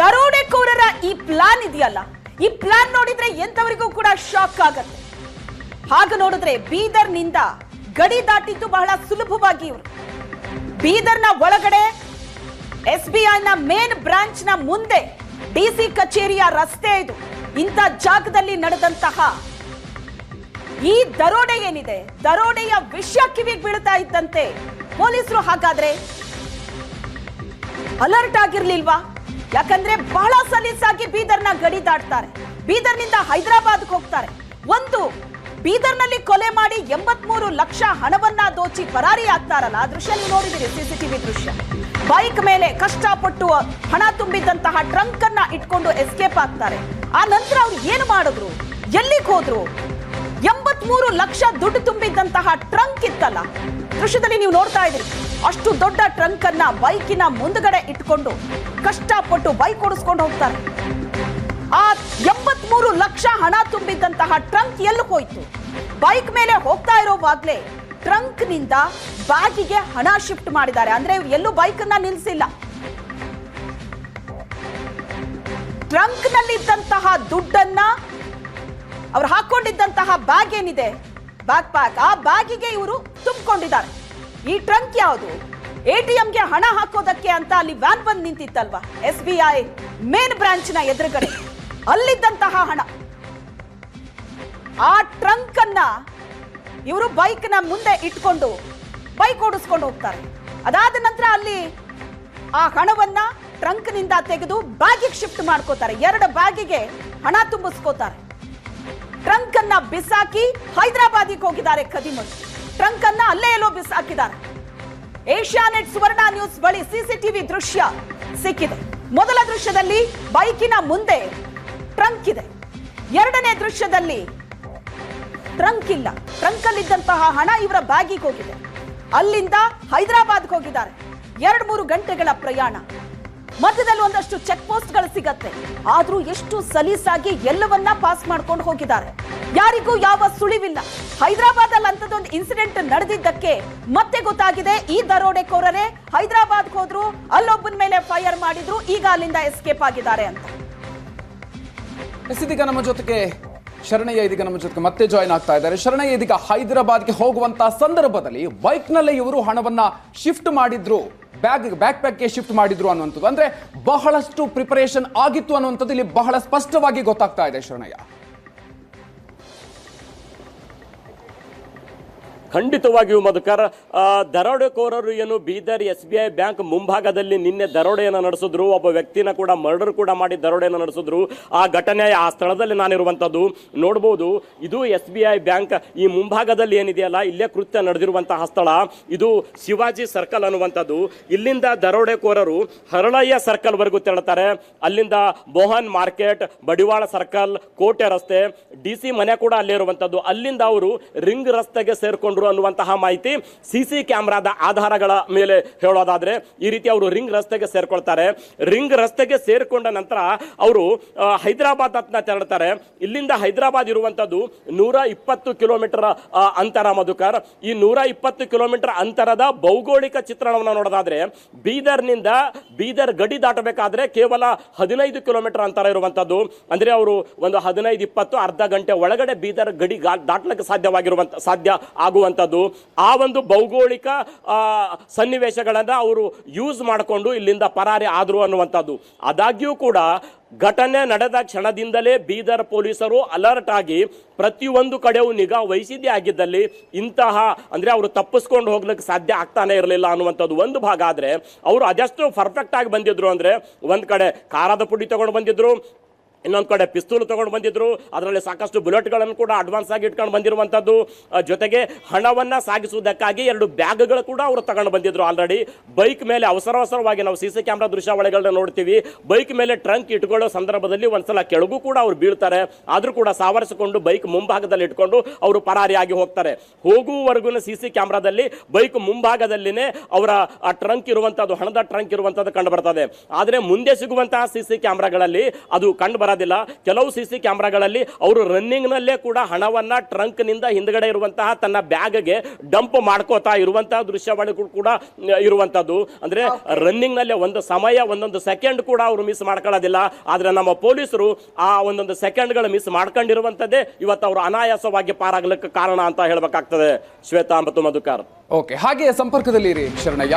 ದರೋಡೆಕೋರರ ಈ ಪ್ಲಾನ್ ಇದೆಯಲ್ಲ? ಈ ಪ್ಲಾನ್ ನೋಡಿದ್ರೆ ಎಂತವರಿಗೂ ಕೂಡ ಶಾಕ್ ಆಗತ್ತೆ. ಹಾಗೆ ನೋಡಿದ್ರೆ ಬೀದರ್ನಿಂದ ಗಡಿ ದಾಟಿದ್ದು ಬಹಳ ಸುಲಭವಾಗಿ ಇವರು. ಬೀದರ್ನ ಒಳಗಡೆ ಎಸ್ ಬಿ ಮೇನ್ ಬ್ರಾಂಚ್ನ ಮುಂದೆ ಡಿಸಿ ಕಚೇರಿಯ ರಸ್ತೆ ಇದು. ಇಂಥ ಜಾಗದಲ್ಲಿ ನಡೆದಂತಹ ಈ ದರೋಡೆ ಏನಿದೆ? ದರೋಡೆಯ ವಿಷಯ ಕಿವಿಗೆ ಬೀಳ್ತಾ ಇದ್ದಂತೆ ಪೊಲೀಸರು ಹಾಗಾದ್ರೆ ಅಲರ್ಟ್ ಆಗಿರ್ಲಿಲ್ವಾ? ಯಾಕಂದ್ರೆ ಬಹಳ ಸಲೀಸಾಗಿ ಬೀದರ್ನ ಗಡಿ ದಾಟ್ತಾರೆ. ಬೀದರ್ನಿಂದ ಹೈದರಾಬಾದ್ಗೆ ಹೋಗ್ತಾರೆ. ಒಂದು, ಬೀದರ್ನಲ್ಲಿ ಕೊಲೆ ಮಾಡಿ ಎಂಬತ್ಮೂರು ಲಕ್ಷ ಹಣವನ್ನ ದೋಚಿ ಪರಾರಿ ಆಗ್ತಾರಲ್ಲ, ಆ ದೃಶ್ಯ ನೀವು ನೋಡಿದಿರಿ ಸಿಸಿಟಿವಿ ದೃಶ್ಯ. ಬೈಕ್ ಮೇಲೆ ಕಷ್ಟಪಟ್ಟು ಹಣ ತುಂಬಿದ್ದಂತಹ ಟ್ರಂಕ್ ಅನ್ನ ಇಟ್ಕೊಂಡು ಎಸ್ಕೇಪ್ ಆಗ್ತಾರೆ. ಆ ನಂತರ ಅವ್ರು ಏನು ಮಾಡಿದ್ರು? ಎಲ್ಲಿಗೆ ಹೋದ್ರು? ಎಂಬತ್ಮೂರು ಲಕ್ಷ ದುಡ್ಡು ತುಂಬಿದ್ದಂತಹ ಟ್ರಂಕ್ ಇತ್ತಲ್ಲ? ದೃಶ್ಯದಲ್ಲಿ ನೀವು ನೋಡ್ತಾ ಇದ್ದೀರಿ. ಅಷ್ಟು ದೊಡ್ಡ ಟ್ರಂಕ್ ಅನ್ನ ಬೈಕಿನ ಮುಂದ್ಗಡೆ ಇಟ್ಕೊಂಡು ಕಷ್ಟಪಟ್ಟು ಬೈಕ್ ಓಡಿಸ್ಕೊಂಡು ಹೋಗ್ತಾರೆ. ಆ ಎಂಬತ್ಮೂರು ಲಕ್ಷ ಹಣ ತುಂಬಿದ್ದಂತಹ ಟ್ರಂಕ್ ಎಲ್ಲಿ ಹೋಯ್ತು? ಬೈಕ್ ಮೇಲೆ ಹೋಗ್ತಾ ಇರೋವಾಗ್ಲೇ ಟ್ರಂಕ್ನಿಂದ ಬ್ಯಾಗಿಗೆ ಹಣ ಶಿಫ್ಟ್ ಮಾಡಿದ್ದಾರೆ. ಅಂದ್ರೆ ಎಲ್ಲೂ ಬೈಕ್ ಅನ್ನ ನಿಲ್ಸಿಲ್ಲ. ಟ್ರಂಕ್ ನಲ್ಲಿದ್ದಂತಹ ದುಡ್ಡನ್ನ ಅವ್ರು ಹಾಕೊಂಡಿದ್ದಂತಹ ಬ್ಯಾಗ್ ಏನಿದೆ? ಬ್ಯಾಗ್ ಪ್ಯಾಕ್ ಆ ಬ್ಯಾಗಿಗೆ ಇವರು ತುಂಬಿಕೊಂಡಿದ್ದಾರೆ. ಈ ಟ್ರಂಕ್ ಯಾವುದು? ಎ ಟಿ ಎಂಗೆ ಹಣ ಹಾಕೋದಕ್ಕೆ ಅಂತ ಅಲ್ಲಿ ವ್ಯಾನ್ ಬಂದು ನಿಂತಿತ್ತಲ್ವಾ? ಎಸ್ ಬಿ ಐ ಮೇನ್ ಬ್ರಾಂಚ್ನ ಎದುರುಗಡೆ. ಅಲ್ಲಿದ್ದಂತಹ ಹಣ. ಆ ಟ್ರಂಕ್ ಅನ್ನ ಇವರು ಬೈಕ್ನ ಮುಂದೆ ಇಟ್ಕೊಂಡು ಬೈಕ್ ಓಡಿಸ್ಕೊಂಡು ಹೋಗ್ತಾರೆ. ಅದಾದ ನಂತರ ಅಲ್ಲಿ ಆ ಹಣವನ್ನ ಟ್ರಂಕ್ನಿಂದ ತೆಗೆದು ಬ್ಯಾಗಿಗೆ ಶಿಫ್ಟ್ ಮಾಡ್ಕೋತಾರೆ. ಎರಡು ಬ್ಯಾಗಿಗೆ ಹಣ ತುಂಬಿಸ್ಕೋತಾರೆ. ಟ್ರಂಕ್ ಅನ್ನ ಬಿಸಾಕಿ ಹೈದರಾಬಾದಿಗೆ ಹೋಗಿದ್ದಾರೆ ಖದೀಮರು ಟ್ರಂಕ್ ಅನ್ನ ಅಲ್ಲೇ ಎಲ್ಲೋ ಬಿಸಾಕಿದ್ದಾರೆ. ಏಷ್ಯಾನೆಟ್ ಸುವರ್ಣ ನ್ಯೂಸ್ ಬಳಿ ಸಿಸಿಟಿವಿ ದೃಶ್ಯ ಸಿಕ್ಕಿದೆ. ಮೊದಲ ದೃಶ್ಯದಲ್ಲಿ ಬೈಕಿನ ಮುಂದೆ ಟ್ರಂಕ್ ಇದೆ ಎರಡನೇ ದೃಶ್ಯದಲ್ಲಿ ಟ್ರಂಕ್ ಇಲ್ಲ ಟ್ರಂಕ್ ಅಲ್ಲಿದ್ದಂತಹ ಹಣ ಇವರ ಬ್ಯಾಗಿಗೆ ಹೋಗಿದೆ. ಅಲ್ಲಿಂದ ಹೈದರಾಬಾದ್ಗೆ ಹೋಗಿದ್ದಾರೆ. ಎರಡು ಮೂರು ಗಂಟೆಗಳ ಪ್ರಯಾಣ. ಮಧ್ಯದಲ್ಲಿ ಒಂದಷ್ಟು ಚೆಕ್ ಪೋಸ್ಟ್ಗಳು ಸಿಗತ್ತೆ. ಆದ್ರೂ ಎಷ್ಟು ಸಲೀಸಾಗಿ ಎಲ್ಲವನ್ನ ಪಾಸ್ ಮಾಡ್ಕೊಂಡು ಹೋಗಿದ್ದಾರೆ. ಯಾರಿಗೂ ಯಾವ ಸುಳಿವಿಲ್ಲ. ಹೈದರಾಬಾದ್ ಅಲ್ಲಿ ಅಂತದೊಂದು ಇನ್ಸಿಡೆಂಟ್ ನಡೆದಿದ್ದಕ್ಕೆ ಮತ್ತೆ ಗೊತ್ತಾಗಿದೆ ಈ ದರೋಡೆಕೋರರೇ. ಹೈದರಾಬಾದ್ ಹೋದ್ರು, ಅಲ್ಲೊಬ್ಬನ ಮೇಲೆ ಫೈರ್ ಮಾಡಿದ್ರು, ಈಗ ಅಲ್ಲಿಂದ ಎಸ್ಕೇಪ್ ಆಗಿದ್ದಾರೆ ಅಂತ. ಇದೀಗ ನಮ್ಮ ಜೊತೆಗೆ ಶರಣಯ್ಯ ಇದೀಗ ನಮ್ಮ ಜೊತೆಗೆ ಮತ್ತೆ ಜಾಯ್ನ್ ಆಗ್ತಾ ಇದ್ದಾರೆ. ಶರಣಯ್ಯ ಇದೀಗ ಹೈದರಾಬಾದ್ಗೆ ಹೋಗುವಂತ ಸಂದರ್ಭದಲ್ಲಿ ಬೈಕ್ನಲ್ಲೇ ಇವರು ಹಣವನ್ನ ಶಿಫ್ಟ್ ಮಾಡಿದ್ರು. ಬ್ಯಾಗ್ ಬ್ಯಾಕ್ ಪ್ಯಾಕ್ಗೆ ಶಿಫ್ಟ್ ಮಾಡಿದ್ರು ಅನ್ನುವಂಥದ್ದು. ಅಂದ್ರೆ ಬಹಳಷ್ಟು ಪ್ರಿಪರೇಷನ್ ಆಗಿತ್ತು ಅನ್ನುವಂಥದ್ದು ಇಲ್ಲಿ ಬಹಳ ಸ್ಪಷ್ಟವಾಗಿ ಗೊತ್ತಾಗ್ತಾ ಇದೆ ಶರಣಯ್ಯ. ಖಂಡಿತವಾಗಿಯೂ ಮಧುಕರ್ ದರೋಡೆಕೋರರು ಏನು Bidar S B I bank ಮುಂಭಾಗದಲ್ಲಿ ನಿನ್ನೆ ದರೋಡೆಯನ್ನು ನಡೆಸಿದ್ರು, ಒಬ್ಬ ವ್ಯಕ್ತಿನ ಕೂಡ, ಮರ್ಡರ್ ಕೂಡ ಮಾಡಿ ದರೋಡೆಯನ್ನು ನಡೆಸಿದ್ರು. ಆ ಘಟನೆ ಆ ಸ್ಥಳದಲ್ಲಿ ನಾನಿರುವಂಥದ್ದು ನೋಡ್ಬೋದು, ಇದು ಎಸ್ ಬಿ ಐ ಬ್ಯಾಂಕ್ ಈ ಮುಂಭಾಗದಲ್ಲಿ ಏನಿದೆಯಲ್ಲ, ಇಲ್ಲೇ ಕೃತ್ಯ ನಡೆದಿರುವಂತಹ ಸ್ಥಳ. ಇದು ಶಿವಾಜಿ ಸರ್ಕಲ್ ಅನ್ನುವಂಥದ್ದು. ಇಲ್ಲಿಂದ ದರೋಡೆಕೋರರು ಹರಳಯ್ಯ ಸರ್ಕಲ್ ವರೆಗೂ ತೆರಳುತ್ತಾರೆ. ಅಲ್ಲಿಂದ ಮೋಹನ್ ಮಾರ್ಕೆಟ್, ಬಡಿವಾಳ ಸರ್ಕಲ್, ಕೋಟೆ ರಸ್ತೆ, ಡಿ ಸಿ ಮನೆ ಕೂಡ ಅಲ್ಲೇ ಇರುವಂಥದ್ದು. ಅಲ್ಲಿಂದ ಅವರು ರಿಂಗ್ ರಸ್ತೆಗೆ ಸೇರ್ಕೊಂಡ್ರು ಅನ್ನುವಂತಹ ಮಾಹಿತಿ ಸಿ ಸಿ ಕ್ಯಾಮ್ರಾದ ಆಧಾರಗಳ ಮೇಲೆ ಹೇಳೋದಾದ್ರೆ ಈ ರೀತಿ ಅವರು ರಿಂಗ್ ರಸ್ತೆಗೆ ಸೇರ್ಕೊಳ್ತಾರೆ. ರಿಂಗ್ ರಸ್ತೆಗೆ ಸೇರಿಕೊಂಡ ನಂತರ ಅವರು ಹೈದರಾಬಾದ್ ಹತ್ನ ತೆರಳುತ್ತಾರೆ ಇಲ್ಲಿಂದ ಹೈದರಾಬಾದ್ ಇರುವಂತದ್ದು ನೂರ ಇಪ್ಪತ್ತು ಕಿಲೋಮೀಟರ್ ಅಂತರ ಮಧುಕರ್. ಈ ನೂರ ಇಪ್ಪತ್ತು ಕಿಲೋಮೀಟರ್ ಅಂತರದ ಭೌಗೋಳಿಕ ಚಿತ್ರಣವನ್ನು ನೋಡೋದಾದ್ರೆ ಬೀದರ್ನಿಂದ ಬೀದರ್ ಗಡಿ ದಾಟಬೇಕಾದ್ರೆ ಕೇವಲ ಹದಿನೈದು ಕಿಲೋಮೀಟರ್ ಅಂತರ ಇರುವಂತದ್ದು. ಅಂದ್ರೆ ಅವರು ಒಂದು ಹದಿನೈದು, ಇಪ್ಪತ್ತು, ಅರ್ಧ ಗಂಟೆ ಒಳಗಡೆ ಬೀದರ್ ಗಡಿ ದಾಟ್ಲಿಕ್ಕೆ ಸಾಧ್ಯವಾಗಿರುವಂತ, ಸಾಧ್ಯ ಆಗುವಂಥದ್ದು ಆ ಒಂದು ಭೌಗೋಳಿಕ ಸನ್ನಿವೇಶಗಳನ್ನು ಅವರು ಯೂಸ್ ಮಾಡಿಕೊಂಡು ಇಲ್ಲಿಂದ ಪರಾರಿ ಆದರು ಅನ್ನುವಂಥದ್ದು. ಆದಾಗ್ಯೂ ಕೂಡ ಘಟನೆ ನಡೆದ ಕ್ಷಣದಿಂದಲೇ ಬೀದರ್ ಪೊಲೀಸರು ಅಲರ್ಟ್ ಆಗಿ ಪ್ರತಿಯೊಂದು ಕಡೆಯೂ ನಿಗಾ ವಹಿಸಿದ್ದೇ ಆಗಿದ್ದಲ್ಲಿ ಇಂತಹ, ಅಂದರೆ ಅವರು ತಪ್ಪಿಸ್ಕೊಂಡು ಹೋಗ್ಲಿಕ್ಕೆ ಸಾಧ್ಯ ಆಗ್ತಾನೆ ಇರಲಿಲ್ಲ ಅನ್ನುವಂಥದ್ದು ಒಂದು ಭಾಗ ಆದರೆ, ಅವರು ಅದೆಷ್ಟು ಪರ್ಫೆಕ್ಟ್ ಆಗಿ ಬಂದಿದ್ರು ಅಂದರೆ ಒಂದು ಕಡೆ ಖಾರದ ಪುಡಿ ತಗೊಂಡು ಬಂದಿದ್ರು ಇನ್ನೊಂದು ಕಡೆ ಪಿಸ್ತೂಲ್ ತೊಗೊಂಡು ಬಂದಿದ್ರು. ಅದರಲ್ಲಿ ಸಾಕಷ್ಟು ಬುಲೆಟ್ಗಳನ್ನು ಕೂಡ ಅಡ್ವಾನ್ಸ್ ಆಗಿ ಇಟ್ಕೊಂಡು ಬಂದಿರುವಂಥದ್ದು ಜೊತೆಗೆ ಹಣವನ್ನ ಸಾಗಿಸುವುದಕ್ಕಾಗಿ ಎರಡು ಬ್ಯಾಗ್ಗಳು ಕೂಡ ಅವರು ತಗೊಂಡು ಬಂದಿದ್ರು ಆಲ್ರೆಡಿ ಬೈಕ್ ಮೇಲೆ ಅವಸರ ಅವಸರವಾಗಿ ನಾವು ಸಿ ಸಿ ಕ್ಯಾಮ್ರಾ ದೃಶ್ಯಾವಳಿಗಳನ್ನ ನೋಡ್ತೀವಿ. ಬೈಕ್ ಮೇಲೆ ಟ್ರಂಕ್ ಇಟ್ಕೊಳ್ಳೋ ಸಂದರ್ಭದಲ್ಲಿ ಒಂದ್ಸಲ ಕೆಳಗೂ ಕೂಡ ಅವ್ರು ಬೀಳ್ತಾರೆ. ಆದರೂ ಕೂಡ ಸಾವರಿಸಿಕೊಂಡು ಬೈಕ್ ಮುಂಭಾಗದಲ್ಲಿ ಇಟ್ಕೊಂಡು ಅವರು ಪರಾರಿಯಾಗಿ ಹೋಗ್ತಾರೆ. ಹೋಗುವವರೆಗೂ ಸಿ ಸಿ ಕ್ಯಾಮ್ರಾದಲ್ಲಿ ಬೈಕ್ ಮುಂಭಾಗದಲ್ಲಿನೇ ಅವರ, ಆ, ಟ್ರಂಕ್ ಇರುವಂಥದ್ದು ಹಣದ ಟ್ರಂಕ್ ಇರುವಂಥದ್ದು ಕಂಡು ಬರ್ತದೆ. ಆದ್ರೆ ಮುಂದೆ ಸಿಗುವಂತಹ ಸಿ ಸಿ ಕ್ಯಾಮ್ರಾಗಳಲ್ಲಿ ಅದು ಕಂಡು ಮಾಡೋದಿಲ್ಲ ಕೆಲವು ಸಿ ಸಿ ಕ್ಯಾಮ್ರಾಗಳಲ್ಲಿ ಅವರು ರನ್ನಿಂಗ್ನಲ್ಲೇ ಕೂಡ ಹಣವನ್ನ ಟ್ರಂಕ್ನಿಂದ ಹಿಂದ್ಗಡೆ ಇರುವಂತಹ ತನ್ನ ಬ್ಯಾಗ್ಗೆ ಡಂಪ್ ಮಾಡ್ಕೋತಾ ಇರುವಂತಹ ದೃಶ್ಯಾವಳಿಗಳು ಕೂಡ ಇರುವಂತದ್ದು. ಅಂದ್ರೆ ರನ್ನಿಂಗ್ ನಲ್ಲೇ ಒಂದು ಸಮಯ ಒಂದೊಂದು ಸೆಕೆಂಡ್ ಕೂಡ ಅವರು ಮಿಸ್ ಮಾಡ್ಕೊಳ್ಳೋದಿಲ್ಲ. ಆದ್ರೆ ನಮ್ಮ ಪೊಲೀಸರು ಆ ಒಂದೊಂದು ಸೆಕೆಂಡ್ಗಳು ಮಿಸ್ ಮಾಡ್ಕೊಂಡಿರುವಂಥದ್ದೇ ಇವತ್ತು ಅವರು ಅನಾಯಾಸವಾಗಿ ಪಾರಾಗಲಿಕ್ಕೆ ಕಾರಣ ಅಂತ ಹೇಳಬೇಕಾಗ್ತದೆ. ಶ್ವೇತಾ ಮತ್ತು ಮಧುಕರ್. ಓಕೆ ಹಾಗೆ ಸಂಪರ್ಕದಲ್ಲಿ ಇರಿ ಶರಣಯ್ಯ.